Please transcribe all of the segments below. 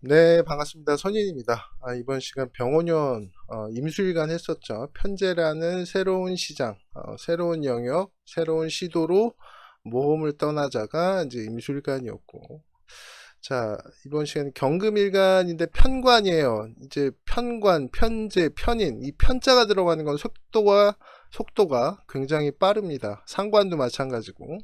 네, 반갑습니다. 선인입니다. 아, 이번 시간 병원연 어, 임수일간 했었죠. 편제라는 새로운 시장, 어, 새로운 영역, 새로운 시도로 모험을 떠나자가 이제 임수일간이었고, 자, 이번 시간 경금일간인데 편관이에요. 이제 편관, 편제, 편인, 이 편자가 들어가는 건 속도가 속도가 굉장히 빠릅니다. 상관도 마찬가지고.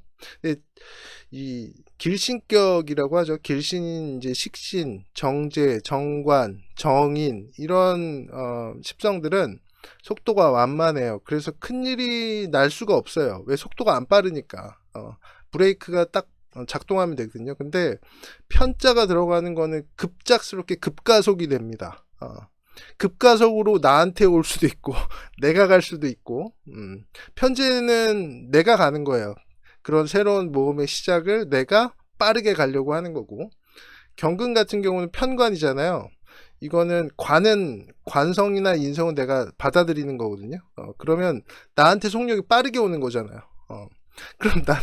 이 길신격이라고 하죠. 길신인 이제 식신, 정제, 정관, 정인 이런 어, 십성들은 속도가 완만해요. 그래서 큰 일이 날 수가 없어요. 왜 속도가 안 빠르니까. 어, 브레이크가 딱 어, 작동하면 되거든요. 근데 편자가 들어가는 거는 급작스럽게 급가속이 됩니다. 어, 급가속으로 나한테 올 수도 있고 내가 갈 수도 있고 음, 편제는 내가 가는 거예요. 그런 새로운 모험의 시작을 내가 빠르게 가려고 하는 거고 경금 같은 경우는 편관이잖아요. 이거는 관은 관성이나 인성은 내가 받아들이는 거거든요. 어, 그러면 나한테 속력이 빠르게 오는 거잖아요. 어, 그럼 나는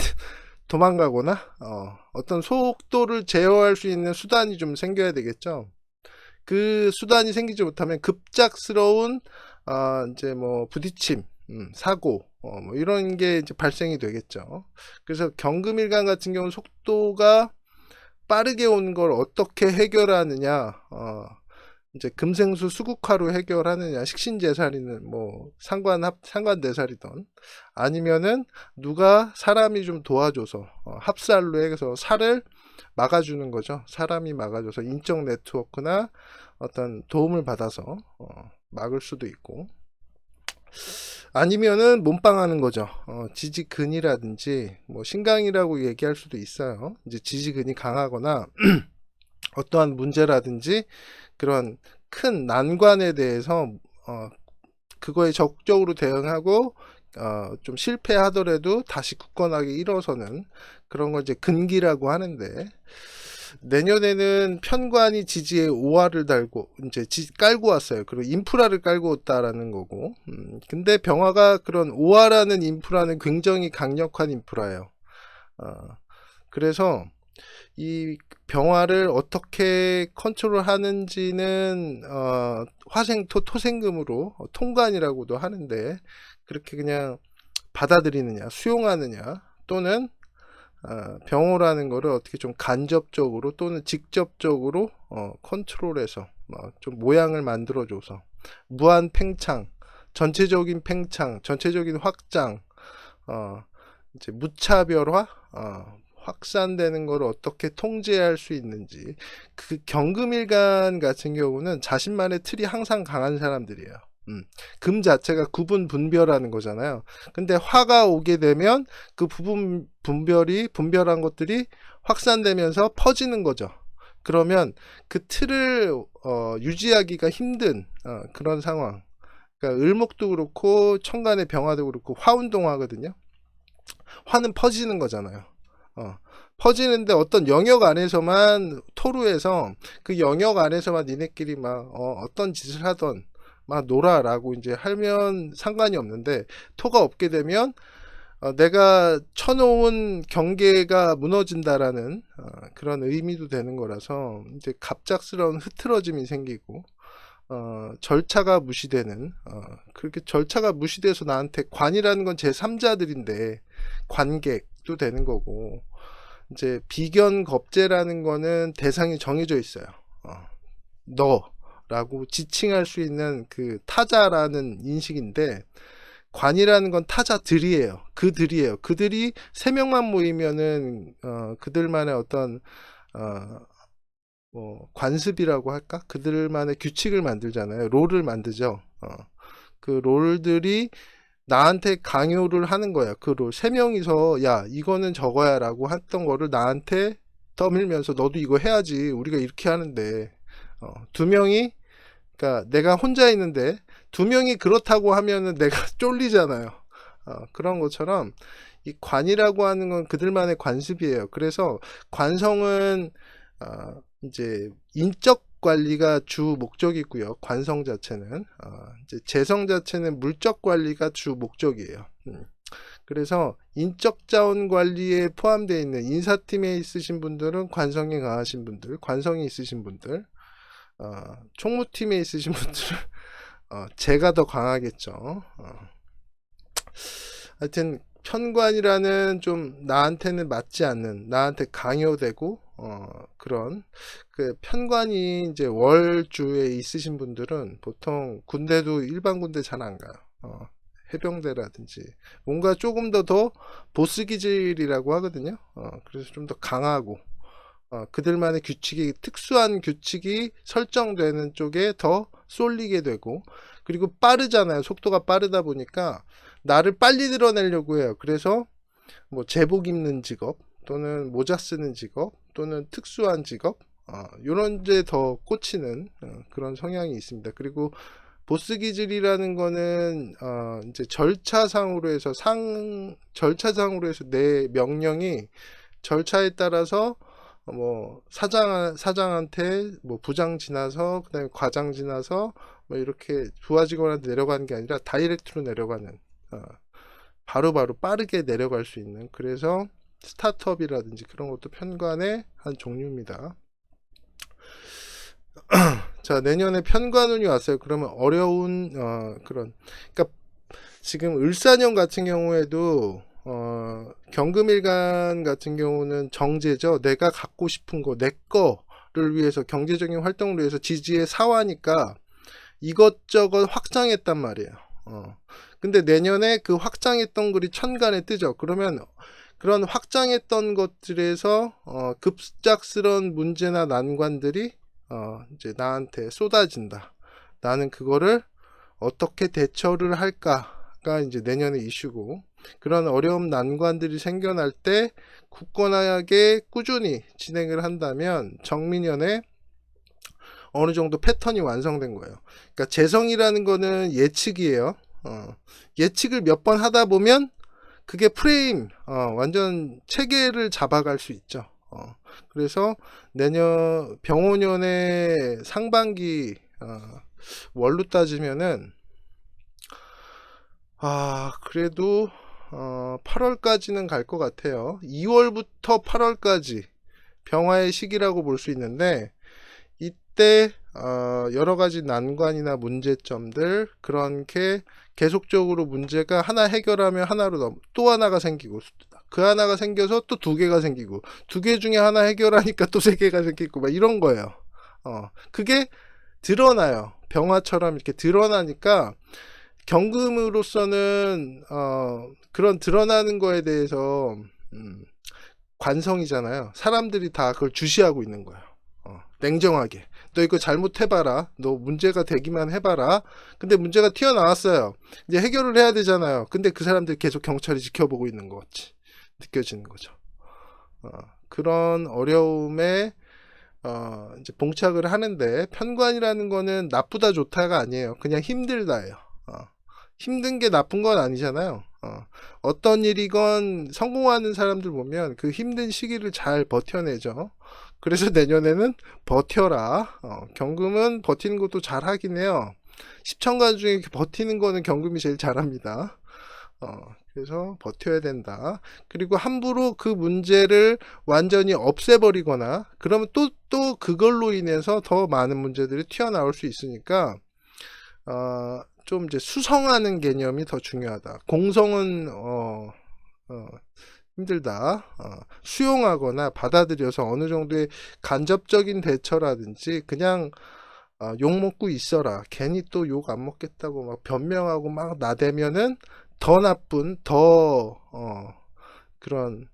도망가거나 어, 어떤 속도를 제어할 수 있는 수단이 좀 생겨야 되겠죠. 그 수단이 생기지 못하면 급작스러운 어, 이제 뭐 부딪힘, 음, 사고 어, 뭐 이런 게 이제 발생이 되겠죠. 그래서 경금일간 같은 경우는 속도가 빠르게 오는 걸 어떻게 해결하느냐, 어, 이제 금생수 수국화로 해결하느냐, 식신제살이는 뭐 상관 합 상관대살이던 아니면은 누가 사람이 좀 도와줘서 어, 합살로 해서 살을 막아주는 거죠. 사람이 막아줘서 인적 네트워크나 어떤 도움을 받아서 어, 막을 수도 있고 아니면은 몸빵하는 거죠. 어, 지지근이라든지 뭐 신강이라고 얘기할 수도 있어요. 이제 지지근이 강하거나 어떠한 문제라든지 그런 큰 난관에 대해서 어, 그거에 적극적으로 대응하고 어, 좀 실패하더라도 다시 굳건하게 일어서는 그런 걸 이제 근기라고 하는데 내년에는 편관이 지지에 오화를 달고 이제 지, 깔고 왔어요. 그리고 인프라를 깔고 왔다라는 거고. 음, 근데 병화가 그런 오화라는 인프라는 굉장히 강력한 인프라예요. 어, 그래서 이 병화를 어떻게 컨트롤하는지는 어, 화생토 토생금으로 어, 통관이라고도 하는데 그렇게 그냥 받아들이느냐 수용하느냐 또는 어, 병호라는 거를 어떻게 좀 간접적으로 또는 직접적으로 어, 컨트롤해서 어, 좀 모양을 만들어줘서 무한 팽창, 전체적인 팽창, 전체적인 확장, 어, 이제 무차별화, 어, 확산되는 걸 어떻게 통제할 수 있는지 그 경금일간 같은 경우는 자신만의 틀이 항상 강한 사람들이에요. 음, 금 자체가 구분 분별하는 거잖아요. 근데 화가 오게 되면 그 부분 분별이 분별한 것들이 확산되면서 퍼지는 거죠. 그러면 그 틀을 어, 유지하기가 힘든 어, 그런 상황. 그러니까 을목도 그렇고 천간의 병화도 그렇고 화운동하거든요. 화는 퍼지는 거잖아요. 어, 퍼지는데 어떤 영역 안에서만 토루해서 그 영역 안에서만 니네끼리 막 어, 떤 짓을 하던 막 놀아라고 이제 하면 상관이 없는데 토가 없게 되면 어, 내가 쳐놓은 경계가 무너진다라는 어, 그런 의미도 되는 거라서 이제 갑작스러운 흐트러짐이 생기고 어, 절차가 무시되는 어, 그렇게 절차가 무시돼서 나한테 관이라는 건 제 3자들인데 관객도 되는 거고 이제 비견 겁제라는 거는 대상이 정해져 있어요. 어, 너 라고 지칭할 수 있는 그 타자라는 인식인데 관이라는 건 타자들이에요. 그들이에요. 그들이 세 명만 모이면은 어, 그들만의 어떤 어, 뭐 관습이라고 할까? 그들만의 규칙을 만들잖아요. 롤을 만들죠. 어, 그 롤들이 나한테 강요를 하는 거야. 그 롤. 세 명이서 야 이거는 저거야라고 했던 거를 나한테 떠밀면서 너도 이거 해야지. 우리가 이렇게 하는데 어, 두 명이 그러니까 내가 혼자 있는데 두 명이 그렇다고 하면은 내가 쫄리잖아요. 어, 그런 것처럼 이 관이라고 하는 건 그들만의 관습이에요. 그래서 관성은 어, 이제 인적 관리가 주 목적이고요. 관성 자체는 어, 이제 재성 자체는 물적 관리가 주 목적이에요. 음. 그래서 인적 자원 관리에 포함되어 있는 인사팀에 있으신 분들은 관성이 강하신 분들, 관성이 있으신 분들, 어, 총무팀에 있으신 분들은 어, 제가 더 강하겠죠. 어. 하여튼 편관이라는 좀 나한테는 맞지 않는 나한테 강요되고 어, 그런 그 편관이 이제 월주에 있으신 분들은 보통 군대도 일반 군대 잘 안 가요. 어, 해병대라든지 뭔가 조금 더 더 보스 기질이라고 하거든요. 어, 그래서 좀 더 강하고 어, 그들만의 규칙이 특수한 규칙이 설정되는 쪽에 더 쏠리게 되고 그리고 빠르잖아요. 속도가 빠르다 보니까 나를 빨리 드러내려고 해요. 그래서 뭐 제복 입는 직업 또는 모자 쓰는 직업 또는 특수한 직업 어, 이런 데 더 꽂히는 어, 그런 성향이 있습니다. 그리고 보스 기질이라는 거는 어, 이제 절차상으로 해서 상 절차상으로 해서 내 명령이 절차에 따라서 어, 뭐 사장 사장한테 뭐 부장 지나서 그다음에 과장 지나서 뭐 이렇게 부하 직원한테 내려가는 게 아니라 다이렉트로 내려가는 어, 바로바로 빠르게 내려갈 수 있는 그래서 스타트업이라든지 그런 것도 편관의 한 종류입니다. 자 내년에 편관운이 왔어요. 그러면 어려운 어, 그런 그러니까 지금 을사년 같은 경우에도 어, 경금일간 같은 경우는 정제죠. 내가 갖고 싶은 거, 내 거를 위해서 경제적인 활동을 위해서 지지의 사화니까 이것저것 확장했단 말이에요. 어. 근데 내년에 그 확장했던 글이 천간에 뜨죠. 그러면 그런 확장했던 것들에서 어, 급작스러운 문제나 난관들이 어, 이제 나한테 쏟아진다. 나는 그거를 어떻게 대처를 할까 가 이제 내년의 이슈고 그런 어려움 난관들이 생겨날 때 굳건하게 꾸준히 진행을 한다면 정민연에 어느 정도 패턴이 완성된 거예요. 그러니까 재성이라는 거는 예측이에요. 어, 예측을 몇 번 하다 보면 그게 프레임, 어, 완전 체계를 잡아갈 수 있죠. 어, 그래서 내년 병원년의 상반기 어, 월로 따지면은 아 그래도 어, 8월까지는 갈 것 같아요. 2월부터 8월까지 병화의 시기라고 볼 수 있는데 이때 어, 여러 가지 난관이나 문제점들 그런 게 계속적으로 문제가 하나 해결하면 하나로 넘, 또 하나가 생기고 그 하나가 생겨서 또 두 개가 생기고 두 개 중에 하나 해결하니까 또 세 개가 생기고 막 이런 거예요. 어, 그게 드러나요. 병화처럼 이렇게 드러나니까 경금으로서는 어, 그런 드러나는 거에 대해서 음, 관성이잖아요. 사람들이 다 그걸 주시하고 있는 거예요. 어, 냉정하게. 너 이거 잘못해봐라. 너 문제가 되기만 해봐라. 근데 문제가 튀어나왔어요. 이제 해결을 해야 되잖아요. 근데 그 사람들이 계속 경찰이 지켜보고 있는 것 같이 느껴지는 거죠. 어, 그런 어려움에 어, 이제 봉착을 하는데 편관이라는 거는 나쁘다 좋다가 아니에요. 그냥 힘들다예요. 어, 힘든 게 나쁜 건 아니잖아요. 어, 어떤 일이건 성공하는 사람들 보면 그 힘든 시기를 잘 버텨내죠. 그래서 내년에는 버텨라. 어, 경금은 버티는 것도 잘 하긴 해요. 10천간 중에 버티는 거는 경금이 제일 잘합니다. 어, 그래서 버텨야 된다. 그리고 함부로 그 문제를 완전히 없애버리거나 그러면 또, 또 그걸로 인해서 더 많은 문제들이 튀어나올 수 있으니까 어, 좀 이제 수성하는 개념이 더 중요하다. 공성은 어, 어, 힘들다. 어, 수용하거나 받아들여서 어느 정도의 간접적인 대처라든지 그냥 어, 욕 먹고 있어라. 괜히 또 욕 안 먹겠다고 막 변명하고 막 나대면은 더 나쁜 더 어, 그런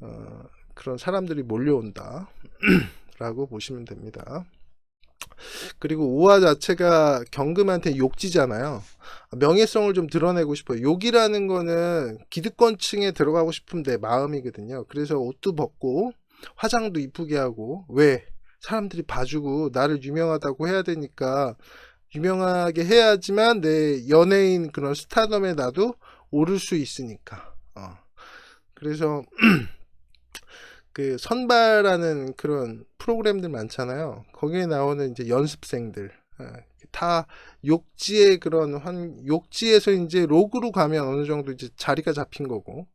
어, 그런 사람들이 몰려온다. 라고 보시면 됩니다. 그리고 오화 자체가 경금한테 욕지잖아요. 명예성을 좀 드러내고 싶어요. 욕이라는 거는 기득권층에 들어가고 싶은 내 마음이거든요. 그래서 옷도 벗고 화장도 이쁘게 하고 왜 사람들이 봐주고 나를 유명하다고 해야 되니까 유명하게 해야지만 내 연예인 그런 스타덤에 나도 오를 수 있으니까. 어. 그래서 그 선발하는 그런 프로그램들 많잖아요. 거기에 나오는 이제 연습생들 어, 다 욕지의 그런 한 욕지에서 이제 로그로 가면 어느 정도 이제 자리가 잡힌 거고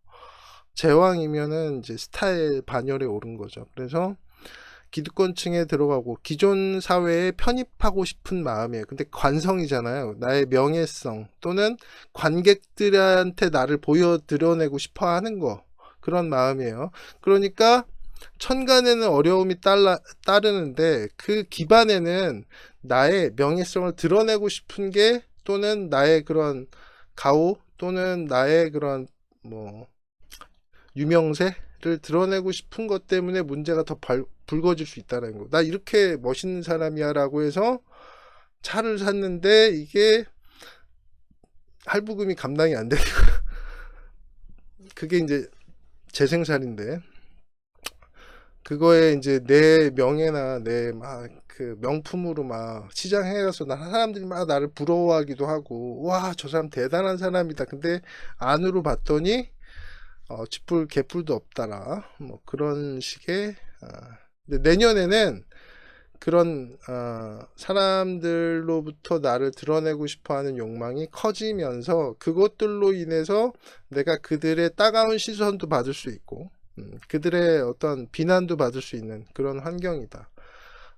제왕이면은 이제 스타의 반열에 오른 거죠. 그래서 기득권층에 들어가고 기존 사회에 편입하고 싶은 마음이에요. 근데 관성이잖아요. 나의 명예성 또는 관객들한테 나를 보여 드러내고 싶어 하는 거. 그런 마음이에요. 그러니까 천간에는 어려움이 따라, 따르는데 그 기반에는 나의 명예성을 드러내고 싶은 게 또는 나의 그런 가오 또는 나의 그런 뭐 유명세를 드러내고 싶은 것 때문에 문제가 더 발- 불거질 수 있다는 거. 나 이렇게 멋있는 사람이야라고 해서 차를 샀는데 이게 할부금이 감당이 안 거야. 그게 이제 재생살인데 그거에 이제 내 명예나 내 막 그 명품으로 막 시장에 가서 나 사람들이 막 나를 부러워하기도 하고 와 저 사람 대단한 사람이다. 근데 안으로 봤더니 어, 쥐뿔 개뿔도 없다라 뭐 그런 식의 아, 근데 내년에는 그런 어, 사람들로부터 나를 드러내고 싶어하는 욕망이 커지면서 그것들로 인해서 내가 그들의 따가운 시선도 받을 수 있고 음, 그들의 어떤 비난도 받을 수 있는 그런 환경이다.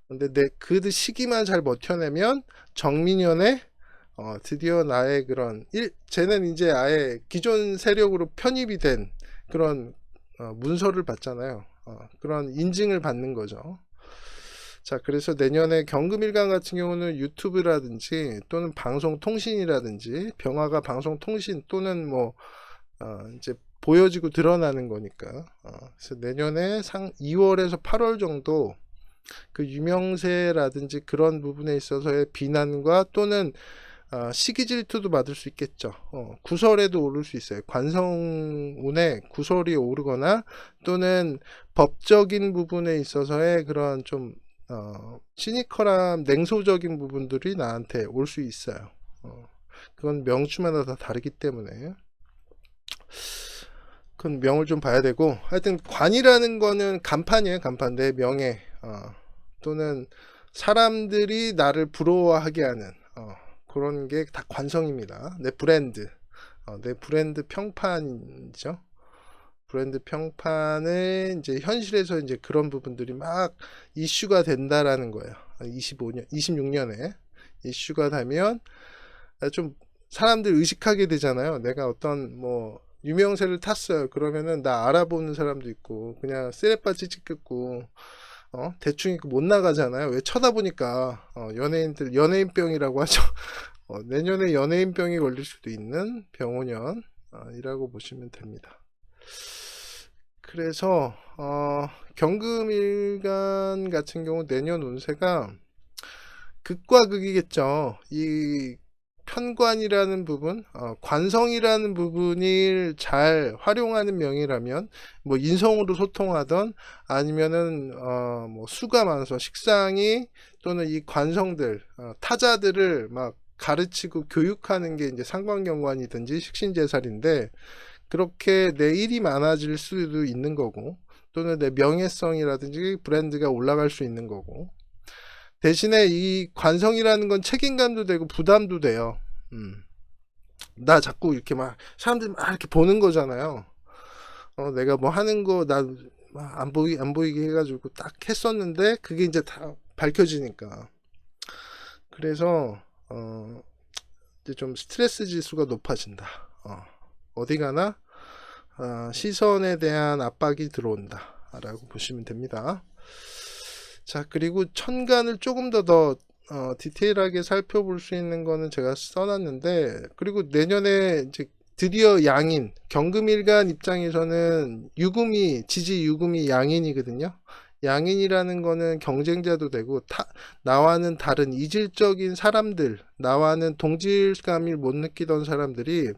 근데 내 그 시기만 잘 버텨내면 정민연의 어, 드디어 나의 그런 일, 쟤는 이제 아예 기존 세력으로 편입이 된 그런 어, 문서를 받잖아요. 어, 그런 인증을 받는 거죠. 자, 그래서 내년에 경금일간 같은 경우는 유튜브라든지 또는 방송통신이라든지 병화가 방송통신 또는 뭐 어, 이제 보여지고 드러나는 거니까. 어, 그래서 내년에 상 2월에서 8월 정도 그 유명세라든지 그런 부분에 있어서의 비난과 또는 어, 시기 질투도 받을 수 있겠죠. 어, 구설에도 오를 수 있어요. 관성운에 구설이 오르거나 또는 법적인 부분에 있어서의 그런 좀 어, 시니컬한 냉소적인 부분들이 나한테 올 수 있어요. 어, 그건 명주마다 다 다르기 때문에 그건 명을 좀 봐야 되고 하여튼 관이라는 거는 간판이에요. 간판 내 명예 어, 또는 사람들이 나를 부러워하게 하는 어, 그런 게 다 관성입니다. 내 브랜드 어, 내 브랜드 평판이죠. 브랜드 평판은 이제 현실에서 이제 그런 부분들이 막 이슈가 된다라는 거예요. 25년, 26년에 이슈가 되면 좀 사람들 의식하게 되잖아요. 내가 어떤 뭐 유명세를 탔어요. 그러면은 나 알아보는 사람도 있고 그냥 쓰레빠지 찍겠고 어 대충 못 나가잖아요. 왜 쳐다보니까 어, 연예인들 연예인병이라고 하죠. 어, 내년에 연예인병이 걸릴 수도 있는 병원연이라고 보시면 됩니다. 그래서 어, 경금일간 같은 경우 내년 운세가 극과 극이겠죠. 이 편관이라는 부분, 어, 관성이라는 부분을 잘 활용하는 명이라면 뭐 인성으로 소통하던 아니면은 어, 뭐 수가 많아서 식상이 또는 이 관성들 어, 타자들을 막 가르치고 교육하는 게 이제 상관경관이든지 식신제살인데 그렇게 내 일이 많아질 수도 있는 거고 또는 내 명예성이라든지 브랜드가 올라갈 수 있는 거고 대신에 이 관성이라는 건 책임감도 되고 부담도 돼요. 음. 나 자꾸 이렇게 막 사람들이 막 이렇게 보는 거잖아요. 어, 내가 뭐 하는 거 나 안 보이 안 보이게 해가지고 딱 했었는데 그게 이제 다 밝혀지니까 그래서 어, 이제 좀 스트레스 지수가 높아진다. 어, 어디 가나 어, 시선에 대한 압박이 들어온다라고 보시면 됩니다. 자, 그리고 천간을 조금 더 더 어, 디테일하게 살펴볼 수 있는 거는 제가 써놨는데, 그리고 내년에 이제 드디어 양인, 경금일간 입장에서는 유금이, 지지 유금이 양인이거든요. 양인이라는 거는 경쟁자도 되고, 타, 나와는 다른 이질적인 사람들, 나와는 동질감을 못 느끼던 사람들이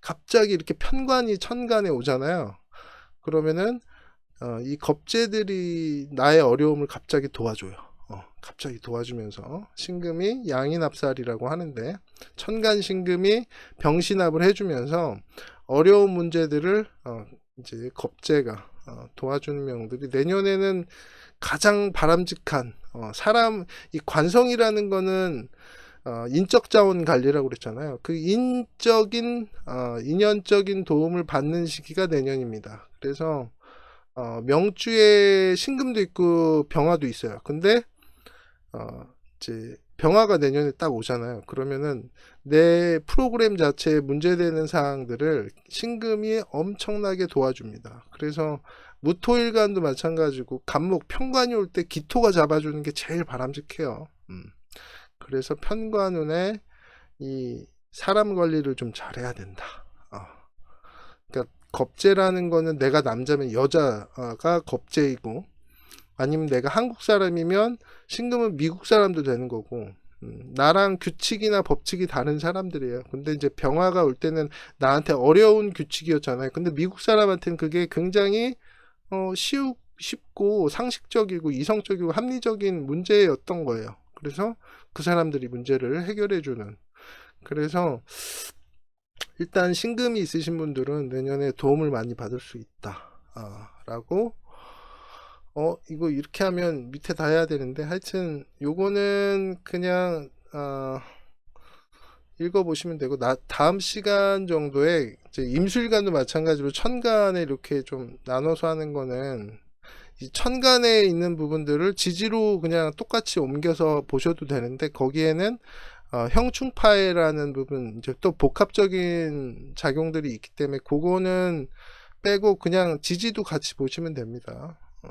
갑자기 이렇게 편관이 천간에 오잖아요. 그러면은 어, 이 겁재들이 나의 어려움을 갑자기 도와줘요. 어, 갑자기 도와주면서 신금이 양인합살이라고 하는데 천간 신금이 병신합을 해주면서 어려운 문제들을 어, 이제 겁재가 어, 도와주는 명들이 내년에는 가장 바람직한 어, 사람 이 관성이라는 거는 어, 인적 자원 관리라고 그랬잖아요. 그 인적인 어, 인연적인 도움을 받는 시기가 내년입니다. 그래서 어, 명주에 신금도 있고 병화도 있어요. 근데 어, 이제 병화가 내년에 딱 오잖아요. 그러면은 내 프로그램 자체에 문제되는 사항들을 신금이 엄청나게 도와줍니다. 그래서 무토일간도 마찬가지고 간목 편관이 올 때 기토가 잡아주는 게 제일 바람직해요. 음. 그래서 편관운에 이 사람 관리를 좀 잘해야 된다. 겁재라는 거는 내가 남자면 여자가 겁재이고 아니면 내가 한국 사람이면 신금은 미국 사람도 되는 거고 음, 나랑 규칙이나 법칙이 다른 사람들이에요. 근데 이제 병화가 올 때는 나한테 어려운 규칙이었잖아요. 근데 미국 사람한테는 그게 굉장히 어, 쉬우, 쉽고 상식적이고 이성적이고 합리적인 문제였던 거예요. 그래서 그 사람들이 문제를 해결해주는. 그래서 일단 신금이 있으신 분들은 내년에 도움을 많이 받을 수 있다. 아, 라고. 어 이거 이렇게 하면 밑에 다 해야 되는데. 하여튼 요거는 그냥 어, 읽어보시면 되고. 나 다음 시간 정도에 임술간도 마찬가지로 천간에 이렇게 좀 나눠서 하는 거는 이 천간에 있는 부분들을 지지로 그냥 똑같이 옮겨서 보셔도 되는데 거기에는 어, 형충파해라는 부분 이제 또 복합적인 작용들이 있기 때문에 그거는 빼고 그냥 지지도 같이 보시면 됩니다. 어.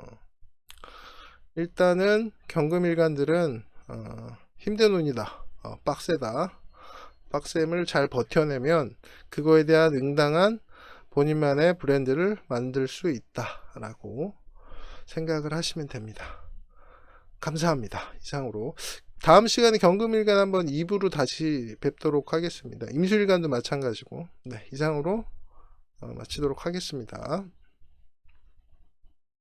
일단은 경금일간들은 어, 힘든 운이다. 어, 빡세다. 빡셈을 잘 버텨내면 그거에 대한 응당한 본인만의 브랜드를 만들 수 있다라고 생각을 하시면 됩니다. 감사합니다. 이상으로 다음 시간에 경금일간 한번 2부로 다시 뵙도록 하겠습니다. 임술일간도 마찬가지고 네, 이상으로 어, 마치도록 하겠습니다.